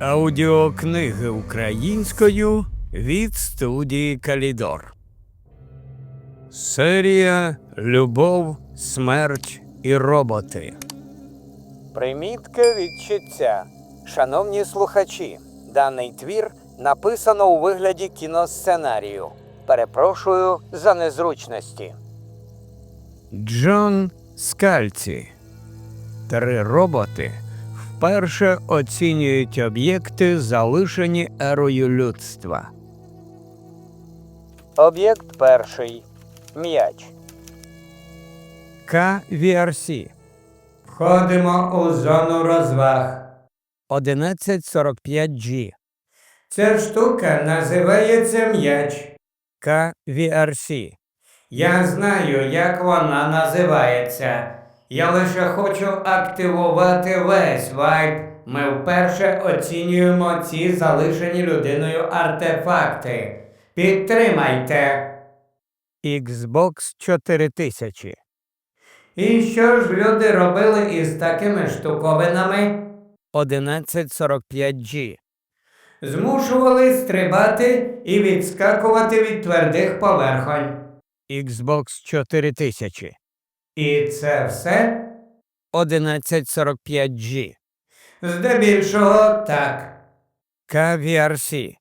Аудіокниги українською від студії Калідор. Серія Любов, смерть і роботи. Примітка від читця. Шановні слухачі, даний твір написано у вигляді кіносценарію. Перепрошую за незручності. Джон Скальці. Три роботи вперше оцінюють об'єкти, залишені ерою людства. Об'єкт перший. М'яч. KVRC. Входимо у зону розваг. 1145G. Ця штука називається м'яч. KVRC. Я знаю, як вона називається. Я лише хочу активувати весь вайб. Ми вперше оцінюємо ці залишені людиною артефакти. Підтримайте. Xbox 4000. І що ж люди робили із такими штуковинами? 1145G. Змушували стрибати і відскакувати від твердих поверхонь. Xbox 4000. І це все? 1145G. Здебільшого так. KVRC.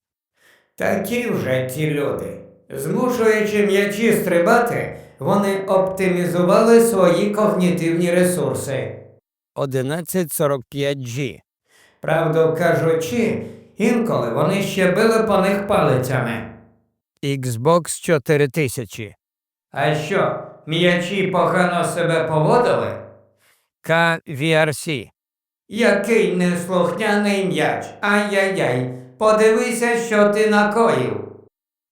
Такі вже ті люди. Змушуючи м'ячі стрибати, вони оптимізували свої когнітивні ресурси. 1145G. Правду кажучи, інколи вони ще били по них палицями. Xbox 4000. А що, м'ячі погано себе поводили? KVRC. Який неслухняний м'яч. Ай-яй-яй. Подивися, що ти накоїв.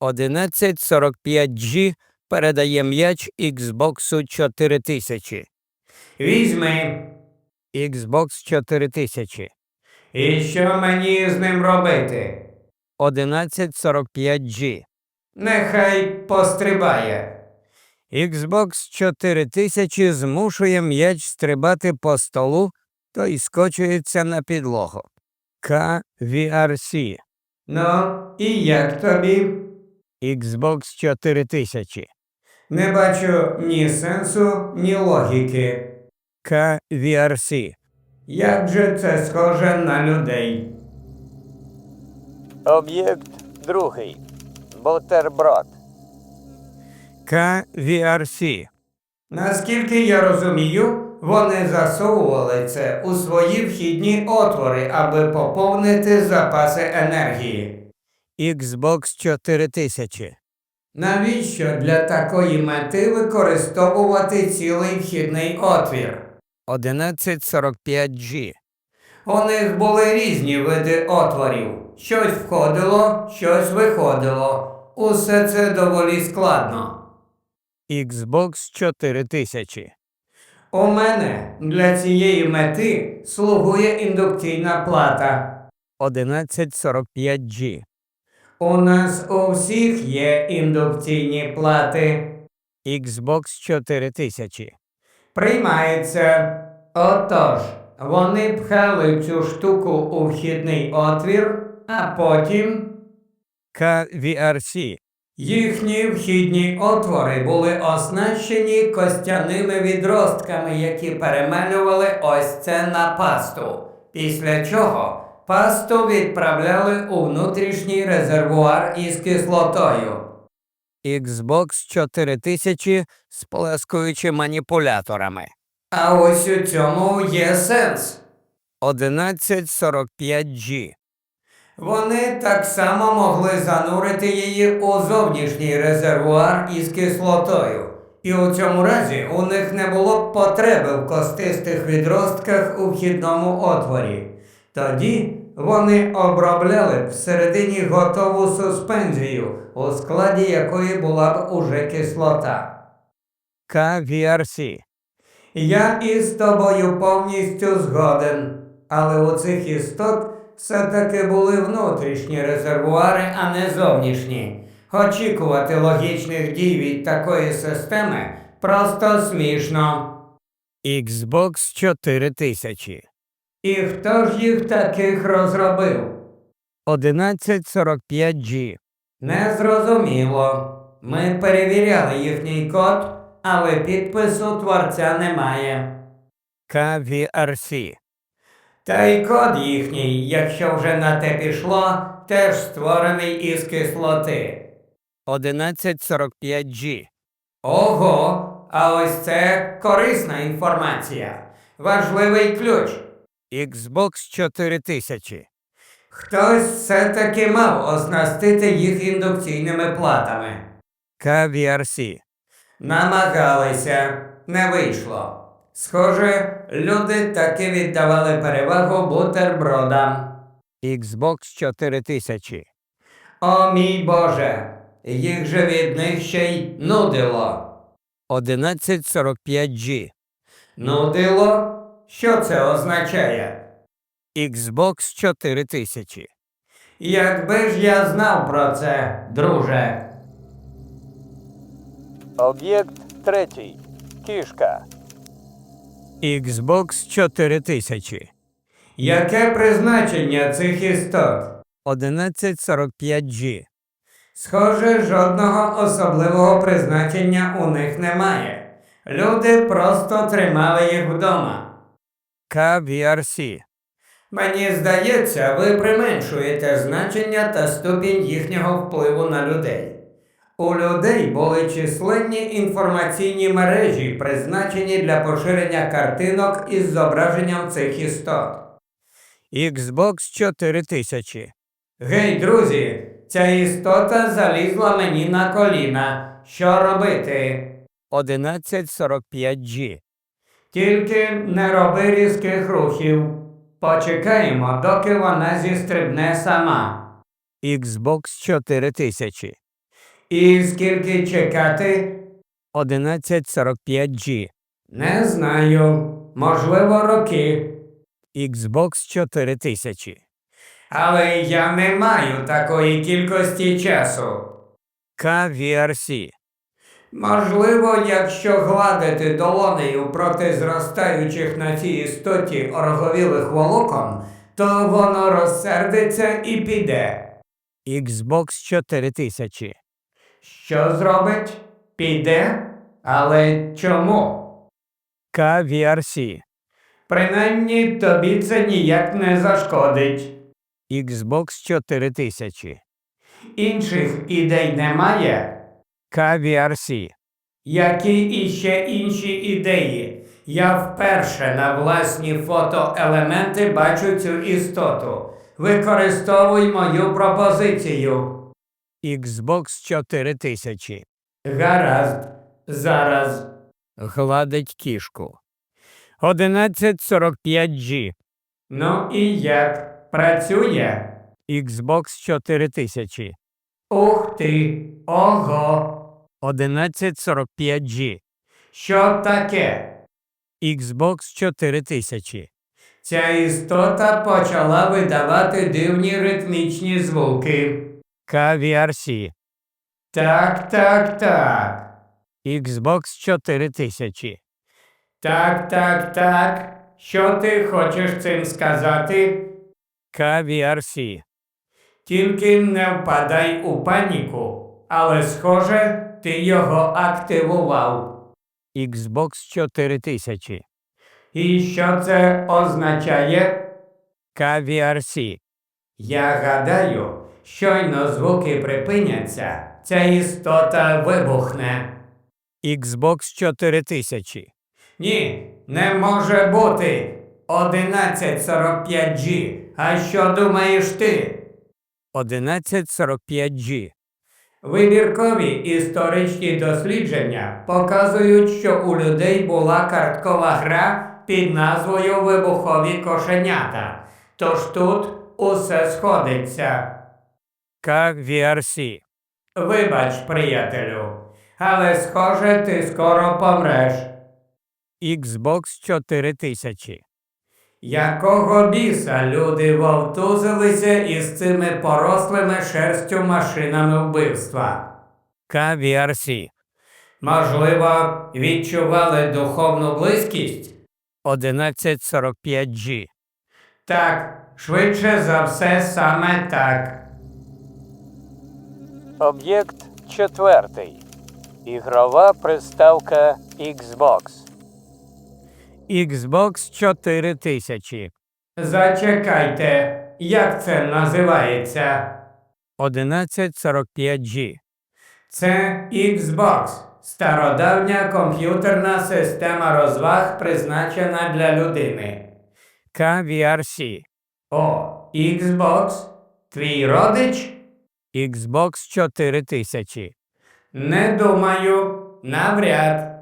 1145G передає м'яч Xbox 4000. Візьми. Xbox 4000. І що мені з ним робити? 1145G. Нехай пострибає. Xbox 4000 змушує м'яч стрибати по столу, той скочується на підлогу. KVRC. Ну, і як тобі? Xbox 4000. Не бачу ні сенсу, ні логіки. KVRC. Як же це схоже на людей? Об'єкт другий. Бутерброд. KVRC. Наскільки я розумію, вони засовували це у свої вхідні отвори, аби поповнити запаси енергії. Xbox 4000. Навіщо для такої мети використовувати цілий вхідний отвір? 1145G. У них були різні види отворів. Щось входило, щось виходило. Усе це доволі складно. Xbox 4000. У мене для цієї мети слугує індукційна плата. 1145G. У нас у всіх є індукційні плати. Xbox 4000. Приймається. Отож, вони пхали цю штуку у вхідний отвір, а потім. KVRC. Їхні вхідні отвори були оснащені костяними відростками, які перемелювали ось це на пасту. Після чого пасту відправляли у внутрішній резервуар із кислотою. Xbox 4000 з плескуючи маніпуляторами. А ось у цьому є сенс. 1145G. Вони так само могли занурити її у зовнішній резервуар із кислотою. І у цьому разі у них не було б потреби в костистих відростках у вхідному отворі. Тоді вони обробляли б всередині готову суспензію, у складі якої була б уже кислота. KVRC. Я із тобою повністю згоден, але у цих істот все-таки були внутрішні резервуари, а не зовнішні. Очікувати логічних дій від такої системи просто смішно. Xbox 4000. І хто ж їх таких розробив? 1145G. Незрозуміло. Ми перевіряли їхній код, але підпису творця немає. KVRC. Та й код їхній, якщо вже на те пішло, теж створений із кислоти. 1145G. Ого, а ось це корисна інформація. Важливий ключ. Xbox 4000. Хтось все-таки мав оснастити їх індукційними платами. KVRC. Намагалися, не вийшло. Схоже, люди таки віддавали перевагу бутербродам. Xbox 4000. О мій Боже, їх же від них ще й нудило. 1145G. Нудило? Що це означає? Xbox 4000. Якби ж я знав про це, друже. Об'єкт третій. Кішка. Xbox 4000. Яке призначення цих істот? 1145G. Схоже, жодного особливого призначення у них немає. Люди просто тримали їх вдома. KVRC. Мені здається, ви применшуєте значення та ступінь їхнього впливу на людей. У людей були численні інформаційні мережі, призначені для поширення картинок із зображенням цих істот. Xbox 4000. Гей, друзі, ця істота залізла мені на коліна. Що робити? 1145G. Тільки не роби різких рухів. Почекаємо, доки вона зістрибне сама. Xbox 4000. І скільки чекати? 1145G. Не знаю. Можливо, роки. Xbox 4000. Але я не маю такої кількості часу. KVRC. Можливо, якщо гладити долонею проти зростаючих на цій істоті ороговілих волокон, то воно розсердиться і піде. Xbox 4000. Що зробить? Піде? Але чому? KVRC. Принаймні тобі це ніяк не зашкодить. Xbox 4000. Інших ідей немає. KVRC. Які іще інші ідеї? Я вперше на власні фотоелементи бачу цю істоту. Використовуй мою пропозицію. Xbox 4000. Гаразд. Зараз. Гладить кішку. 1145G. Ну і як? Працює? Xbox 4000. Ух ти. Ого. 1145G. Що таке? Xbox 4000. Ця істота почала видавати дивні ритмічні звуки. KVRC. Так, так, так. Xbox 4000. Так, так, так. Що ти хочеш цим сказати? KVRC. Тільки не впадай у паніку, але схоже, ти його активував. Xbox 4000. І що це означає? KVRC. Я гадаю, щойно звуки припиняться, ця істота вибухне. Xbox 4000. Ні, не може бути. 1145G. А що думаєш ти? 1145G. Вибіркові історичні дослідження показують, що у людей була карткова гра під назвою Вибухові кошенята. Тож тут усе сходиться. KVRC. Вибач, приятелю, але схоже, ти скоро помреш. Xbox 4000. Якого біса люди вовтузилися із цими порослими шерстю машинами вбивства? KVRC. Можливо, відчували духовну близькість? 1145G. Так, швидше за все саме так. Об'єкт четвертий. Ігрова приставка Xbox. Xbox 4000. Зачекайте, як це називається? 1145G. Це Xbox, стародавня комп'ютерна система розваг, призначена для людини. KVRC. О, Xbox? Твій родич? Xbox 4000. Не думаю, навряд.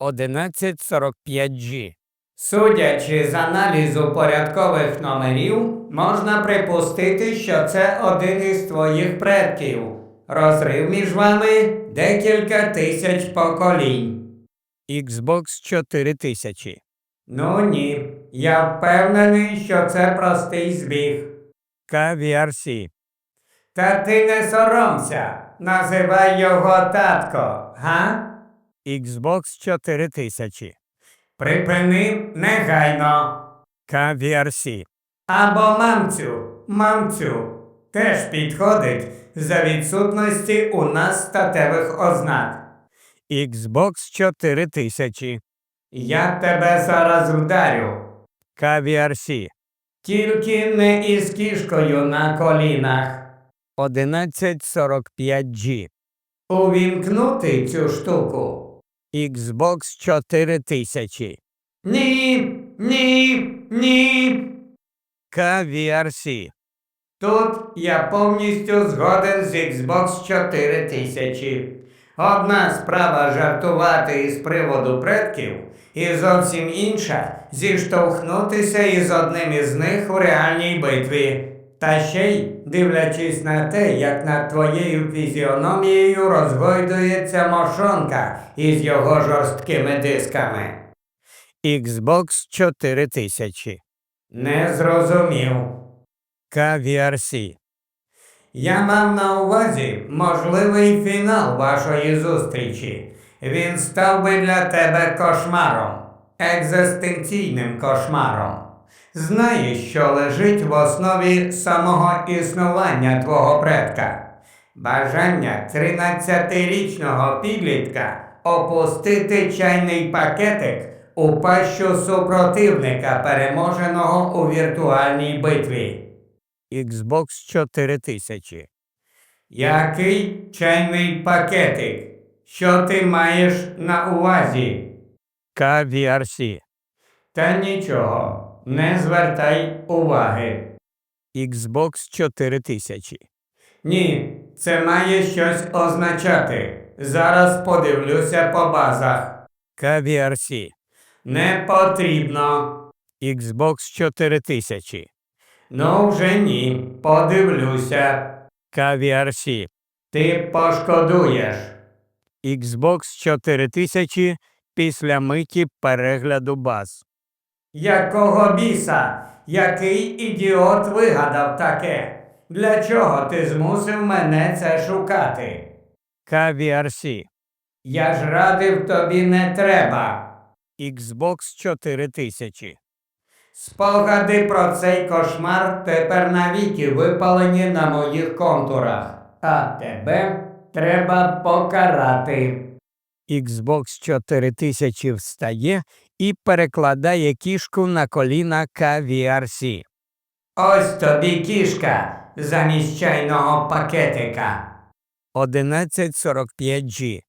1145G. Судячи з аналізу порядкових номерів, можна припустити, що це один із твоїх предків. Розрив між вами декілька тисяч поколінь. Xbox 4000. Ну ні, я впевнений, що це простий збіг. KVRC. Та ти не соромся, називай його татко, га? Xbox 4000. Припини негайно. KVRC. Або мамцю, мамцю. Теж підходить за відсутності у нас статевих ознак. Xbox 4000. Я тебе зараз вдарю. KVRC. Тільки не із кішкою на колінах. 1145G. Увімкнути цю штуку. Xbox 4000. Ні, ні, ні. KVRC. Тут я повністю згоден з Xbox 4000. Одна справа жартувати із приводу предків, і зовсім інша зіштовхнутися із одним із них у реальній битві. Та ще й дивлячись на те, як над твоєю фізіономією розгойдується мошонка із його жорсткими дисками. Xbox 4000. Не зрозумів. KVRC. Я мав на увазі можливий фінал вашої зустрічі. Він став би для тебе кошмаром, екзистенційним кошмаром. Знаєш, що лежить в основі самого існування твого предка. Бажання 13-річного підлітка опустити чайний пакетик у пащу супротивника, переможеного у віртуальній битві. Xbox 4000. Який чайний пакетик? Що ти маєш на увазі? KVRC. Та нічого, не звертай уваги. Xbox 4000. Ні, це має щось означати. Зараз подивлюся по базах. KVRC. Не потрібно. Xbox 4000. Ну вже ні, подивлюся. KVRC. Ти пошкодуєш. Xbox 4000 після миті перегляду баз. Якого біса? Який ідіот вигадав таке? Для чого ти змусив мене це шукати? KVRC. Я ж радив тобі не треба. Xbox 4000. Спогади про цей кошмар тепер навіки випалені на моїх контурах, а тебе треба покарати. Xbox 4000 встає і перекладає кішку на коліна KVRC. Ось тобі кішка замість чайного пакетика. 1145G.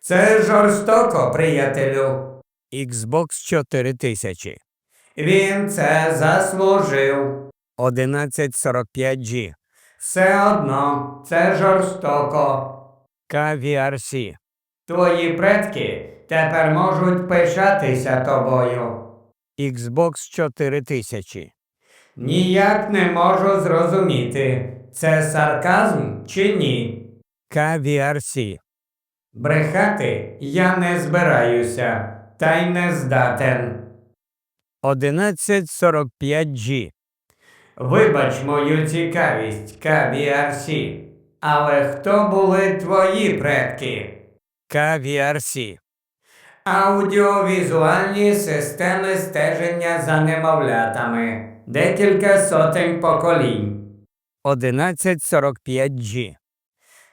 Це жорстоко, приятелю. Xbox 4000. Він це заслужив. 1145G. Все одно це жорстоко. KVRC. Твої предки тепер можуть пишатися тобою. Xbox 4000. Ніяк не можу зрозуміти, це сарказм чи ні. KVRC. Брехати я не збираюся, та й не здатен. 1145G. Вибач мою цікавість, KBRC, але хто були твої предки? KVRC. Аудіовізуальні системи стеження за немовлятами. Декілька сотень поколінь. 1145G.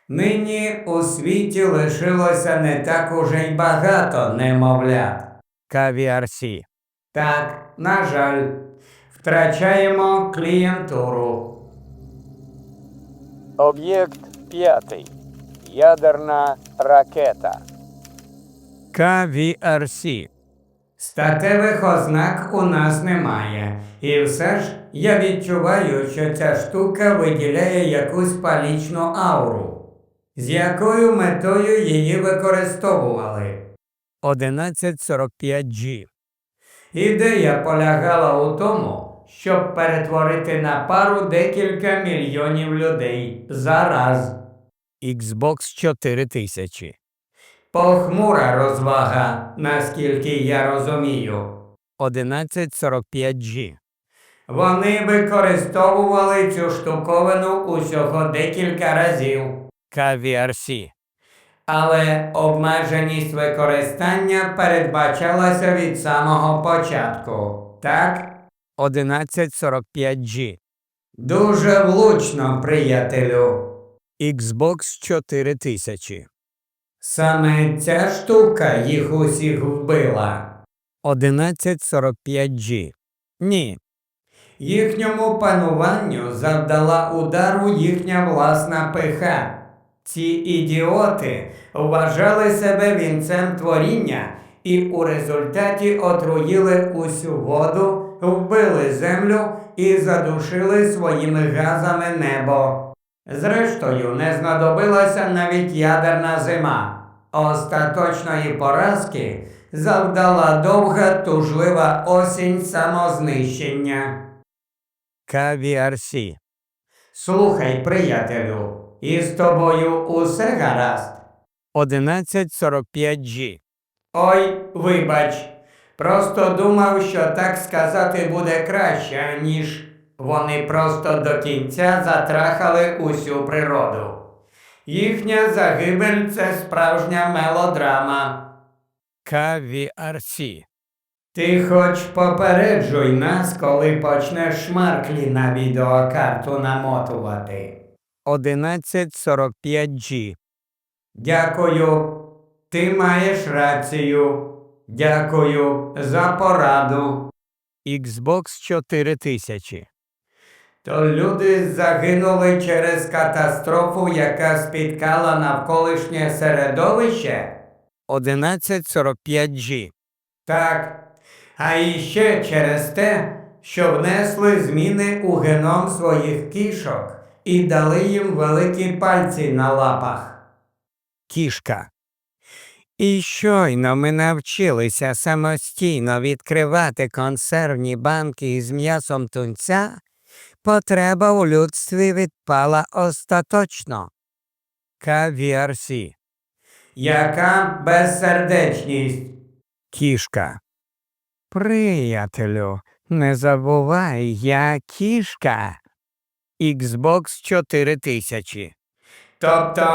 Нині у світі лишилося не так уже й багато немовлят. KVRC. Так, на жаль, втрачаємо клієнтуру. Об'єкт 5. Ядерна ракета. KVRC. Статевих ознак у нас немає. І все ж я відчуваю, що ця штука виділяє якусь палічну ауру. З якою метою її використовували? 1145G. Ідея полягала у тому, щоб перетворити на пару декілька мільйонів людей зараз. Xbox 4000. Похмура розвага, наскільки я розумію. 1145G. Вони використовували цю штуковину усього декілька разів, KVRC. але обмеженість використання передбачалася від самого початку. Так? 1145G. Дуже влучно, приятелю. Xbox 4000. Саме ця штука їх усіх вбила. 1145G. Ні. Їхньому пануванню завдала удару їхня власна пиха. Ці ідіоти вважали себе вінцем творіння і у результаті отруїли усю воду, вбили землю і задушили своїми газами небо. Зрештою, не знадобилася навіть ядерна зима. Остаточної поразки завдала довга тужлива осінь самознищення. KVRC. Слухай, приятелю, із тобою усе гаразд. 1145G. Ой, вибач. Просто думав, що так сказати буде краще, ніж вони просто до кінця затрахали усю природу. Їхня загибель це справжня мелодрама. KVRC. Ти хоч попереджуй нас, коли почнеш шмарклі на відеокарту намотувати. 1145G. Дякую. Ти маєш рацію. Дякую за пораду. Xbox 4000. То люди загинули через катастрофу, яка спіткала навколишнє середовище? 1145G. Так. А іще через те, що внесли зміни у геном своїх кішок і дали їм великі пальці на лапах. Кішка. І щойно ми навчилися самостійно відкривати консервні банки із м'ясом тунця, потреба у людстві відпала остаточно. KVRC. Яка безсердечність. Кішка. Приятелю, не забувай, я кішка. Xbox 4000. Тобто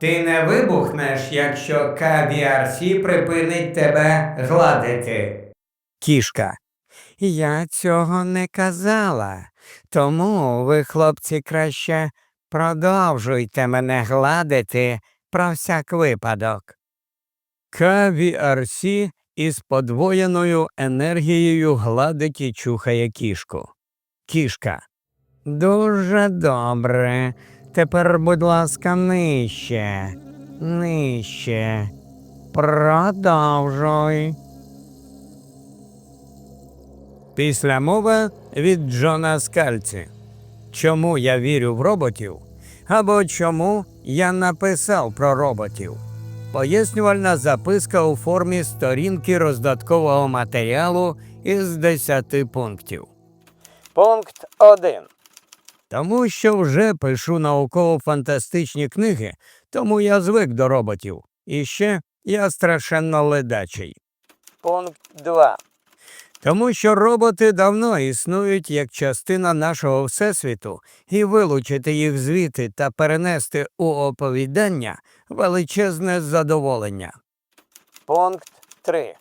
ти не вибухнеш, якщо KVRC припинить тебе гладити. Кішка. Я цього не казала. Тому ви, хлопці, краще продовжуйте мене гладити про всяк випадок. KVRC із подвоєною енергією гладить і чухає кішку. Кішка. Дуже добре. Тепер, будь ласка, нижче. Нижче. Продовжуй. Після мови від Джона Скальці. Чому я вірю в роботів? Або чому я написав про роботів? Пояснювальна записка у формі сторінки роздаткового матеріалу із 10 пунктів. Пункт 1. Тому що вже пишу науково-фантастичні книги, тому я звик до роботів. І ще я страшенно ледачий. Пункт 2. Тому що роботи давно існують як частина нашого всесвіту, і вилучити їх звідти та перенести у оповідання величезне задоволення. Пункт 3.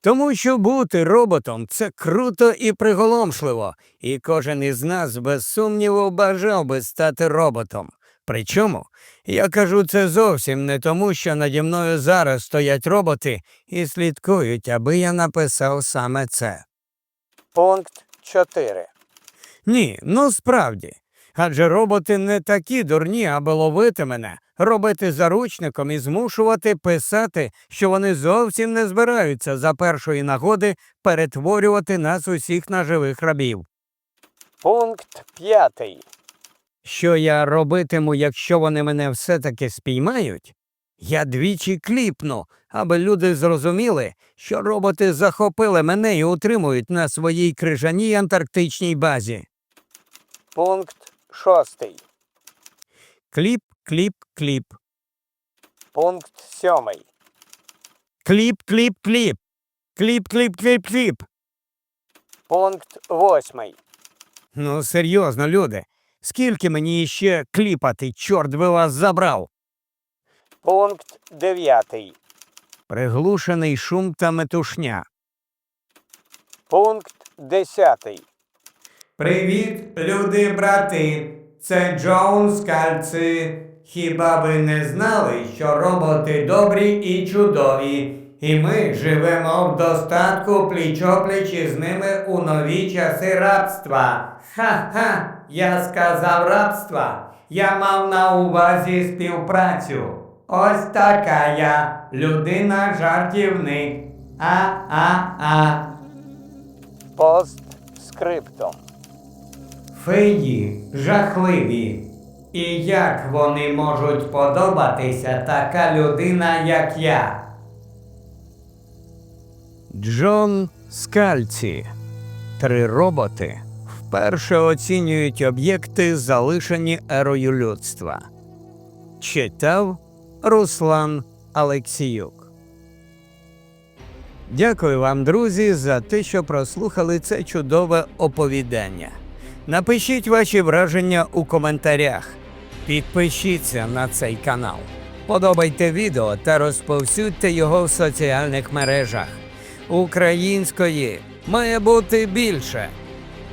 Тому що бути роботом це круто і приголомшливо, і кожен із нас без сумніву бажав би стати роботом. Причому я кажу це зовсім не тому, що наді мною зараз стоять роботи і слідкують, аби я написав саме це. Пункт 4. Ні, ну справді. Адже роботи не такі дурні, аби ловити мене, робити заручником і змушувати писати, що вони зовсім не збираються за першої нагоди перетворювати нас усіх на живих рабів. Пункт п'ятий. Що я робитиму, якщо вони мене все-таки спіймають? Я двічі кліпну, аби люди зрозуміли, що роботи захопили мене і утримують на своїй крижаній антарктичній базі. Пункт шостий. Кліп, кліп, кліп. Пункт сьомий. Кліп, кліп, кліп. Кліп, кліп, кліп, кліп. Пункт восьмий. Ну, серйозно, люди. Скільки мені іще кліпати, чорт би вас забрав? Пункт дев'ятий. Приглушений шум та метушня. Пункт десятий. Привіт, люди брати. Це Джоун Скальци. Хіба ви не знали, що роботи добрі і чудові, і ми живемо в достатку пліч-опліч із ними у нові часи рабства. Ха-ха, я сказав рабства. Я мав на увазі співпрацю. Ось така я, людина жартівник. А-а-а. Пост скриптом. Феї жахливі. І як вони можуть подобатися така людина, як я? Джон Скальці. Три роботи вперше оцінюють об'єкти, залишені ерою людства. Читав Руслан Алексіюк. Дякую вам, друзі, за те, що прослухали це чудове оповідання. Напишіть ваші враження у коментарях. Підпишіться на цей канал. Подобайте відео та розповсюдьте його в соціальних мережах. Української має бути більше.